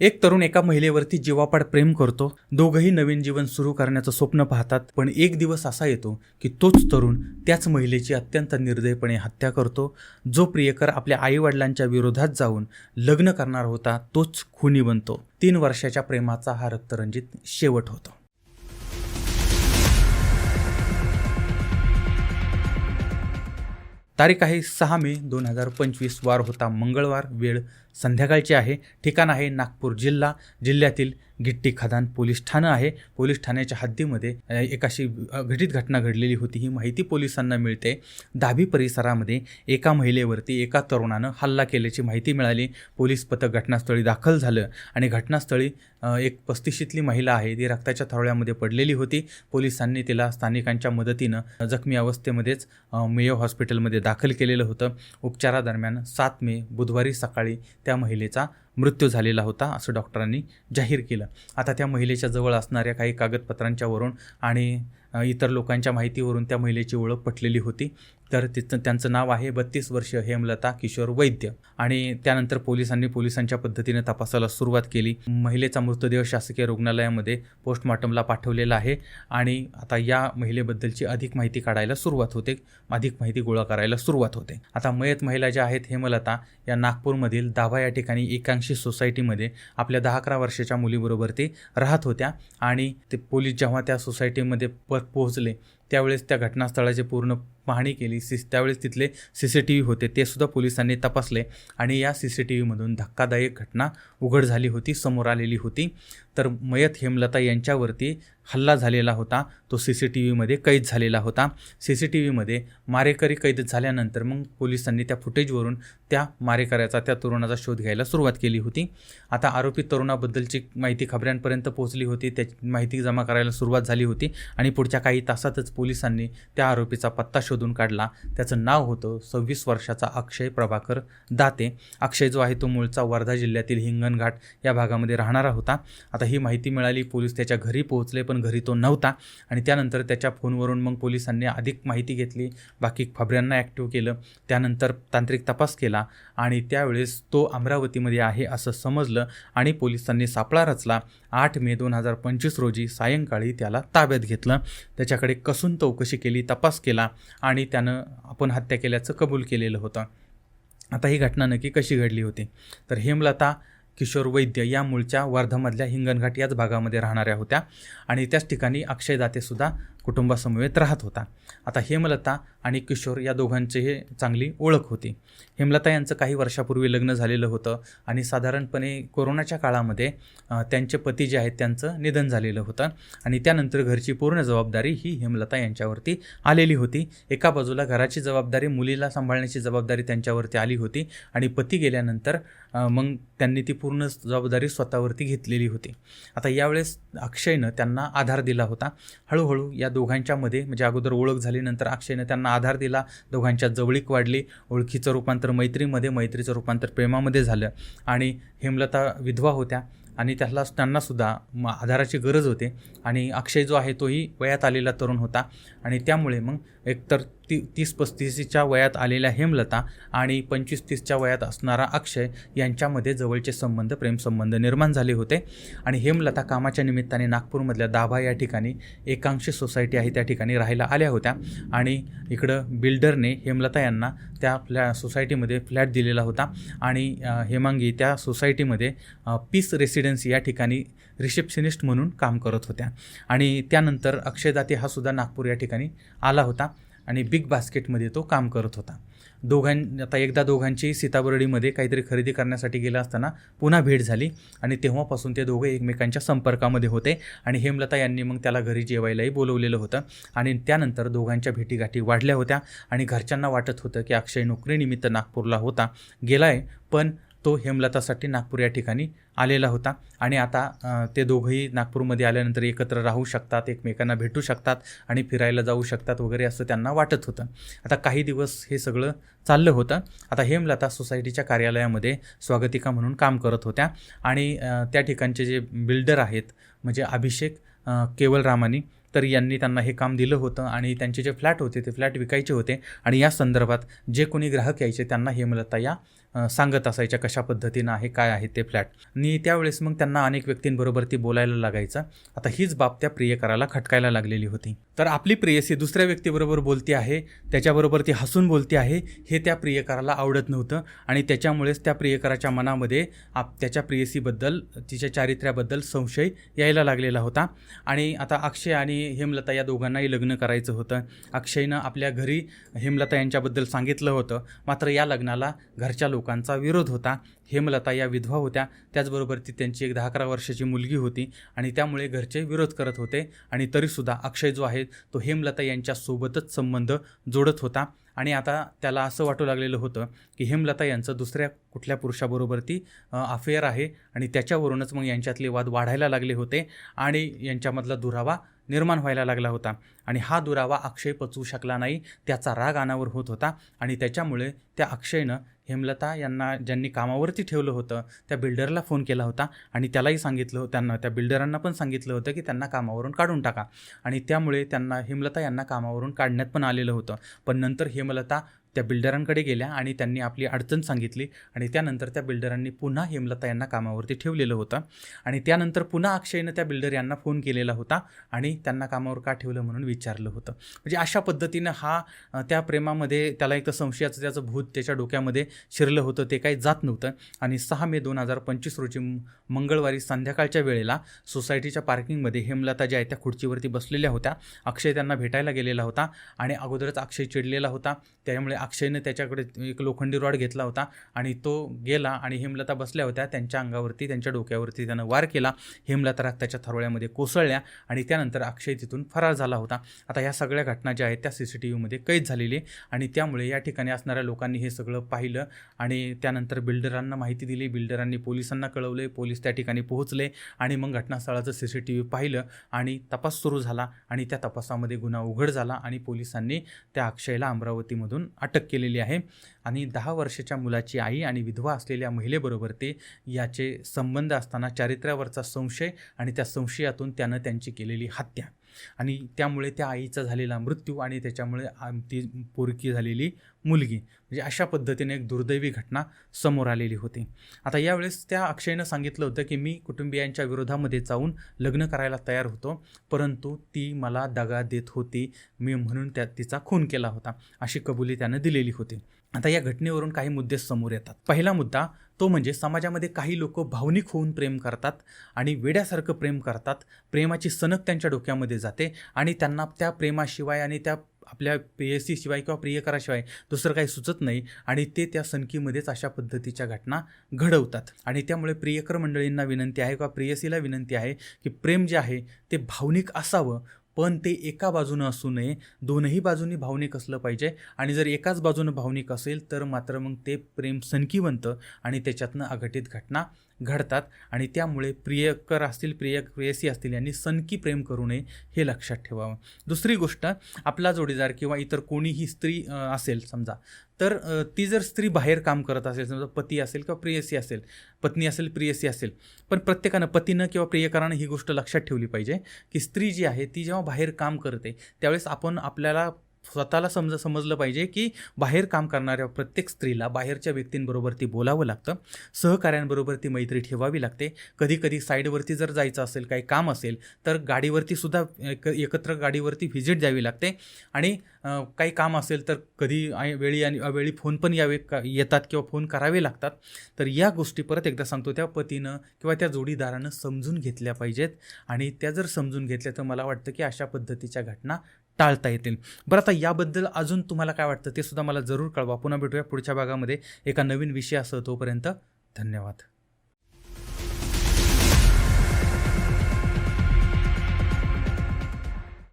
एक तरुण एका महिलेवरती जीवापाड प्रेम करतो. दोघंही नवीन जीवन सुरू करण्याचं स्वप्न पाहतात पण एक दिवस असा येतो की तोच तरुण त्याच महिलेची अत्यंत निर्दयपणे हत्या करतो. जो प्रियकर आपल्या आईवडिलांच्या विरोधात जाऊन लग्न करणार होता तोच खुनी बनतो. तीन वर्षाच्या प्रेमाचा हा रक्तरंजित शेवट होतो. तारीख आहे सहा मे दोन हजार पंचवीस. वार होता मंगळवार वेळ संध्याकाळची आहे. ठिकाण आहे नागपूर जिल्हा. जिल्ह्यातील गिट्टी खदान पोलीस ठाणं आहे. पोलीस ठाण्याच्या हद्दीमध्ये एक अशी घटित घटना घडलेली होती. ही माहिती पोलिसांना मिळते. दाभी परिसरामध्ये एका महिलेवरती एका तरुणानं हल्ला केल्याची माहिती मिळाली. पोलीस पथक घटनास्थळी दाखल झालं आणि घटनास्थळी एक पस्तीशीतली महिला आहे. ती रक्ताच्या थरोळ्यामध्ये पडलेली होती. पोलिसांनी तिला स्थानिकांच्या मदतीनं जखमी अवस्थेमध्येच मेयो हॉस्पिटलमध्ये दाखल केलेलं होतं. उपचारादरम्यान सात मे बुधवारी सकाळी त्या महिलेचा मृत्यू झालेला होता असं डॉक्टरांनी जाहीर केलं. आता त्या महिलेच्या जवळ असणाऱ्या काही कागदपत्रांच्यावरून आणि इतर लोकांच्या माहितीवरून त्या महिलेची ओळख पटलेली होती. तर तिचं त्यांचं नाव आहे बत्तीस वर्ष हेमलता किशोर वैद्य. आणि त्यानंतर पोलिसांनी पोलिसांच्या पद्धतीने तपासाला सुरुवात केली. महिलेचा मृतदेह शासकीय रुग्णालयामध्ये पोस्टमॉर्टमला पाठवलेला आहे. आणि आता या महिलेबद्दलची अधिक माहिती काढायला सुरुवात होते. अधिक माहिती गोळा करायला सुरुवात होते. आता मयत महिला ज्या आहेत हेमलता या नागपूरमधील दाभा या ठिकाणी एकांशी सोसायटीमध्ये आपल्या दहा अकरा वर्षाच्या मुलीबरोबर ते राहत होत्या. आणि ते पोलीस जेव्हा त्या सोसायटीमध्ये प पोहोचले त्यावेळेस त्या घटनास्थळाची पूर्ण पाहणी केली. सी त्यावेळेस तिथले सी सी टी व्ही होते ते सुद्धा पोलिसांनी तपासले आणि या सी सी टी व्हीमधून धक्कादायक घटना उघड झाली होती समोर आलेली होती. तर मयत हेमलता यांच्यावरती हल्ला झालेला होता. तो सी सी टी व्हीमध्ये कैद झालेला होता. सी सी टी व्हीमध्ये मारेकरी कैद झाल्यानंतर मग पोलिसांनी त्या फुटेजवरून त्या मारेकऱ्याचा त्या तरुणाचा शोध घ्यायला सुरुवात केली होती. आता आरोपी तरुणाबद्दलची माहिती खबऱ्यांपर्यंत पोहोचली होती. त्याची माहिती जमा करायला सुरुवात झाली होती आणि पुढच्या काही तासातच पोलिसांनी त्या आरोपीचा पत्ता शोधून काढला. त्याचं नाव होतं सव्वीस वर्षाचा अक्षय प्रभाकर दाते. अक्षय जो आहे तो मूळचा वर्धा जिल्ह्यातील हिंगणघाट या भागामध्ये राहणारा होता. आता ही माहिती मिळाली पोलीस त्याच्या घरी पोहोचले पण घरी तो नव्हता. आणि त्यानंतर त्याच्या फोनवरून मग पोलिसांनी अधिक माहिती घेतली. बाकी खबऱ्यांना ॲक्टिव्ह केलं. त्यानंतर तांत्रिक तपास केला आणि त्यावेळेस तो अमरावतीमध्ये आहे असं समजलं आणि पोलिसांनी सापळा रचला. आठ मे दोन हजार पंचवीस रोजी सायंकाळी त्याला ताब्यात घेतलं. त्याच्याकडे कसून चौकशी केली तपास केला आणि त्यानं आपण हत्या केल्याचं कबूल केलेलं होतं. आता ही घटना नक्की कशी घडली होती? तर हेमलता किशोर वैद्य या मूळच्या वर्धामधल्या हिंगणघाट याच भागामध्ये राहणाऱ्या होत्या. आणि त्याच ठिकाणी अक्षय दातेसुद्धा कुटुंबासमवेत राहत होता. आता हेमलता आणि किशोर या दोघांची हे चांगली ओळख होती. हेमलता यांचं काही वर्षापूर्वी लग्न झालेलं होतं आणि साधारणपणे कोरोनाच्या काळामध्ये त्यांचे पती जे आहेत त्यांचं निधन झालेलं होतं आणि त्यानंतर घरची पूर्ण जबाबदारी ही हेमलता यांच्यावरती आलेली होती. एका बाजूला घराची जबाबदारी मुलीला सांभाळण्याची जबाबदारी त्यांच्यावरती आली होती आणि पती गेल्यानंतर मग त्यांनी ती पूर्ण जबाबदारी स्वतःवरती घेतलेली होती. आता यावेळेस अक्षयनं त्यांना आधार दिला होता. हळूहळू या दोघांच्यामध्ये म्हणजे अगोदर ओळख झाली नंतर अक्षयनं त्यांना आधार दिला दोघांच्या जवळीक वाढली ओळखीचं रूपांतर मैत्रीमध्ये मैत्रीचं रूपांतर प्रेमामध्ये झालं. आणि हेमलता विधवा होत्या. आणि त्याला त्यांनासुद्धा म आधाराची गरज होते. आणि अक्षय जो आहे तोही वयात आलेला तरुण होता. आणि त्यामुळे मग एकतर ती तीस पस्तीसच्या वयात आलेल्या हेमलता आणि पंचवीस तीसच्या वयात असणारा अक्षय यांच्यामध्ये जवळचे संबंध प्रेमसंबंध निर्माण झाले होते. आणि हेमलता कामाच्या निमित्ताने नागपूरमधल्या दाभा या ठिकाणी एकांशी सोसायटी आहे त्या ठिकाणी राहायला आल्या होत्या. आणि इकडं बिल्डरने हेमलता यांना त्या फ्लॅ सोसायटीमध्ये फ्लॅट दिलेला होता. आणि हेमांगी त्या सोसायटीमध्ये पीस रेसिडेन्सी या ठिकाणी रिसेप्शनिस्ट म्हणून काम करत होत्या. आणि त्यानंतर अक्षय दाते हा सुद्धा नागपूर या ठिकाणी आला होता आणि बिग बास्केटमध्ये तो काम करत होता. दोघां आता एकदा दोघांची सीताबर्डीमध्ये काहीतरी खरेदी करण्यासाठी गेला असताना पुन्हा भेट झाली आणि तेव्हापासून ते दोघे एकमेकांच्या संपर्कामध्ये होते आणि हेमलता यांनी मग त्याला घरी जेवायलाही बोलवलेलं होतं आणि त्यानंतर दोघांच्या भेटीगाठी वाढल्या होत्या आणि घरच्यांना वाटत होतं की अक्षय नोकरीनिमित्त नागपूरला होता. गेला आहे पण तो हेमलतासाठी नागपूर या ठिकाणी आलेला होता. आणि आता ते दोघंही नागपूरमध्ये आल्यानंतर एकत्र राहू शकतात एकमेकांना भेटू शकतात आणि फिरायला जाऊ शकतात वगैरे असं त्यांना वाटत होतं. आता काही दिवस हे सगळं चाललं होतं. आता हेमलता सोसायटीच्या कार्यालयामध्ये स्वागतिका म्हणून काम करत होत्या. आणि त्या ठिकाणचे जे बिल्डर आहेत म्हणजे अभिषेक केवलरामानी केवल रामानी तर यांनी त्यांना हे काम दिलं होतं आणि त्यांचे जे फ्लॅट होते ते फ्लॅट विकायचे होते. आणि या संदर्भात जे कोणी ग्राहक यायचे त्यांना हेमलता या सांगत असायच्या कशा पद्धतीनं आहे काय आहे ते फ्लॅट. आणि त्यावेळेस मग त्यांना अनेक व्यक्तींबरोबर ती बोलायला लागायचं. आता हीच बाब त्या प्रियकराला खटकायला लागलेली होती. तर आपली प्रेयसी दुसऱ्या व्यक्तीबरोबर बोलती आहे त्याच्याबरोबर ती हसून बोलती आहे हे त्या प्रियकराला आवडत नव्हतं. आणि त्याच्यामुळेच त्या प्रियकराच्या मनामध्ये आप त्याच्या प्रेयसीबद्दल तिच्या चारित्र्याबद्दल संशय यायला लागलेला होता. आणि आता अक्षय आणि हेमलता या दोघांनाही लग्न करायचं होतं. अक्षयनं आपल्या घरी हेमलता यांच्याबद्दल सांगितलं होतं. मात्र या लग्नाला घरच्या लोकांचा विरोध होता. हेमलता या विधवा होत्या. त्याचबरोबर ती त्यांची एक दहा अकरा वर्षाची मुलगी होती आणि त्यामुळे घरचे विरोध करत होते आणि तरीसुद्धा अक्षय जो आहे तो हेमलता यांच्यासोबतच संबंध जोडत होता. आणि आता त्याला असं वाटू लागलेलं होतं की हेमलता यांचं दुसऱ्या कुठल्या पुरुषाबरोबर ती अफेअर आहे आणि त्याच्यावरूनच मग यांच्यातले वाद वाढायला लागले होते आणि यांच्यामधला दुरावा निर्माण व्हायला लागला होता. आणि हा दुरावा अक्षय पचवू शकला नाही त्याचा राग अनावर होत होता. आणि त्याच्यामुळे त्या अक्षयनं हेमलता यांना ज्यांनी कामावरती ठेवलं होतं त्या बिल्डरला फोन केला होता. आणि त्यालाही सांगितलं होतं त्यांना त्या बिल्डरांना पण सांगितलं होतं की त्यांना कामावरून काढून टाका. आणि त्यामुळे त्यांना हेमलता यांना कामावरून काढण्यात पण आलेलं होतं. पण नंतर हेमलता त्या बिल्डरांकडे गेल्या आणि त्यांनी आपली अडचण सांगितली आणि त्यानंतर त्या बिल्डरांनी पुन्हा हेमलता यांना कामावरती ठेवलेलं होतं. आणि त्यानंतर पुन्हा अक्षयनं त्या बिल्डर यांना फोन केलेला होता आणि त्यांना कामावर का ठेवलं म्हणून विचारलं होतं. म्हणजे अशा पद्धतीनं हा त्या प्रेमामध्ये त्याला एक तर संशयाचं त्याचं भूत त्याच्या डोक्यामध्ये शिरलं होतं ते काही जात नव्हतं. आणि सहा मे दोन हजार पंचवीस रोजी मंगळवारी संध्याकाळच्या वेळेला सोसायटीच्या पार्किंगमध्ये हेमलता ज्या आहेत त्या खुर्चीवरती बसलेल्या होत्या. अक्षय त्यांना भेटायला गेलेला होता आणि अगोदरच अक्षय चिडलेला होता. त्यामुळे अक्षयने त्याच्याकडे एक लोखंडी रॉड घेतला होता आणि तो गेला आणि हेमलता बसल्या होत्या. त्यांच्या अंगावरती त्यांच्या डोक्यावरती त्यानं वार केला. हेमलता रक्ताच्या थरोळ्यामध्ये कोसळल्या आणि त्यानंतर अक्षय तिथून फरार झाला होता. आता ह्या सगळ्या घटना ज्या आहेत त्या सी सी टी व्हीमध्ये कैद झालेली आणि त्यामुळे या ठिकाणी असणाऱ्या लोकांनी हे सगळं पाहिलं आणि त्यानंतर बिल्डरांना माहिती दिली. बिल्डरांनी पोलिसांना कळवले. पोलीस त्या ठिकाणी पोहोचले आणि मग घटनास्थळाचं सी सी टी व्ही पाहिलं आणि तपास सुरू झाला आणि त्या तपासामध्ये गुन्हा उघड झाला आणि पोलिसांनी त्या अक्षयला अमरावतीमधून अटक केलेली आहे. आणि दहा वर्षाच्या मुलाची आई आणि विधवा असलेल्या महिलेबरोबर ते याचे संबंध असताना चारित्र्यावरचा संशय आणि त्या संशयातून त्यानं त्यांची केलेली हत्या. आणि त्यामुळे त्या आईचा झालेला मृत्यू आणि त्याच्यामुळे आम- ती पोरकी झालेली मुलगी. म्हणजे अशा पद्धतीने एक दुर्दैवी घटना समोर आलेली होती. आता यावेळेस त्या अक्षयनं सांगितलं होतं की मी कुटुंबियांच्या विरोधामध्ये जाऊन लग्न करायला तयार होतो परंतु ती मला दगा देत होती. मी म्हणून त्या तिचा खून केला होता अशी कबुली त्यानं दिलेली होती. आता या घटनेवरून काही मुद्दे समोर येतात. पहिला मुद्दा तो म्हणजे समाजामध्ये काही लोक भावनिक होऊन प्रेम करतात आणि वेड्यासारखं प्रेम करतात. प्रेमाची सनक त्यांच्या डोक्यामध्ये जाते आणि त्यांना त्या प्रेमाशिवाय आणि त्या आपल्या प्रेयसीशिवाय किंवा प्रियकराशिवाय दुसरं काही सुचत नाही आणि ते त्या सनकीमध्येच अशा पद्धतीच्या घटना घडवतात. आणि त्यामुळे प्रियकर मंडळींना विनंती आहे किंवा प्रेयसीला विनंती आहे की प्रेम जे आहे ते भावनिक असावं पण ते एका बाजूनं असू नये. दोनही बाजूनी भावनिक असलं पाहिजे. आणि जर एकाच बाजूनं भावनिक असेल तर मात्र मग ते प्रेम सनकीवंत आणि त्याच्यातनं अघटित घटना घडतात आणि त्यामुळे प्रियकर असतील प्रिय प्रेयसी असतील यांनी सनकी प्रेम करू नये हे लक्षात ठेवावं. दुसरी गोष्ट आपला जोडीदार किंवा इतर कोणीही स्त्री असेल समजा तर ती जर स्त्री बाहेर काम करत असेल समजा पती असेल किंवा प्रेयसी असेल पत्नी असेल प्रेयसी असेल पण प्रत्येकानं पतीनं किंवा प्रियकरानं ही गोष्ट लक्षात ठेवली पाहिजे की स्त्री जी आहे ती जेव्हा बाहेर काम करते त्यावेळेस आपण आपल्याला स्वतःला समज समजलं पाहिजे की बाहेर काम करणाऱ्या प्रत्येक स्त्रीला बाहेरच्या व्यक्तींबरोबर ती बोलावं लागतं. सहकाऱ्यांबरोबर ती मैत्री ठेवावी लागते. कधी कधी साईडवरती जर जायचं असेल काही काम असेल तर गाडीवरती सुद्धा एक एकत्र गाडीवरती व्हिजिट द्यावी लागते. आणि काही काम असेल तर कधी वेळी आणि अवेळी फोन पण यावे का येतात किंवा फोन करावे लागतात. तर या गोष्टी परत एकदा सांगतो त्या पतीनं किंवा त्या जोडीदारानं समजून घेतल्या पाहिजेत. आणि त्या जर समजून घेतल्या तर मला वाटतं की अशा पद्धतीच्या घटना टाळता येतील. बरं आता याबद्दल अजून तुम्हाला काय वाटतं? ते सुद्धा मला जरूर कळवा. पुन्हा भेटूया पुढच्या भागामध्ये. एका नवीन विषयासह तोपर्यंत धन्यवाद.